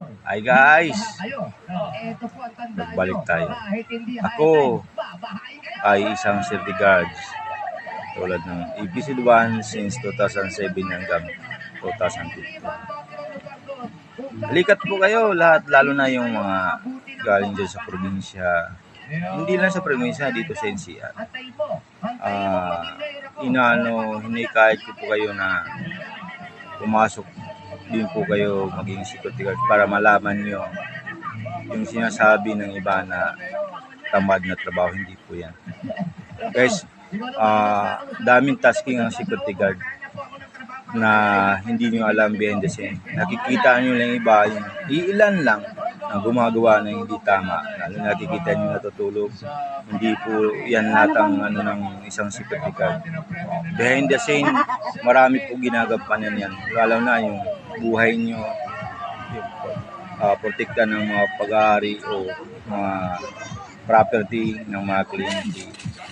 Hi guys! Ito po ang tandaan Nagbalik tayo. Ako ay isang safety guards tulad ng EPC 1 since 2007 hanggang 2015. Halikat po kayo lahat, lalo na yung mga galing dyan sa probinsya. Hindi lang sa probinsya, dito sa NCR. Mo Ah, inaano, hinikahit ko po kayo na pumasok din po kayo maging security guard para malaman nyo yung sinasabi ng iba na tamad na trabaho, hindi po yan. Guys, ah daming tasking ang security guard na hindi nyo alam behind the scene. Nakikita nyo lang iba, yung iilan lang na gumagawa ng hindi tama. Lalo nakikita nyo natutulog. Hindi po yan lahat ang ano ng isang security guard. Behind the scene, marami po ginagampanan yan. Lalo na yung buhay nyo, uh, protekta ng mga pag-aari o mga property ng mga kliyente.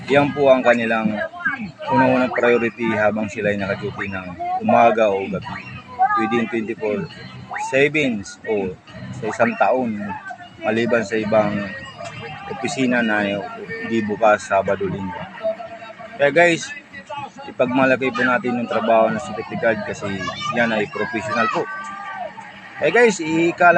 Yan po ang kanilang unang-unang priority habang sila ay nakaduty ng umaga o gabi within 24 savings o sa isang taon maliban sa ibang opisina na hindi bukas Sabado Linggo. Kaya guys, ipagmalaki po natin yung trabaho ng security guard kasi yan ay professional po. Eh guys, ikala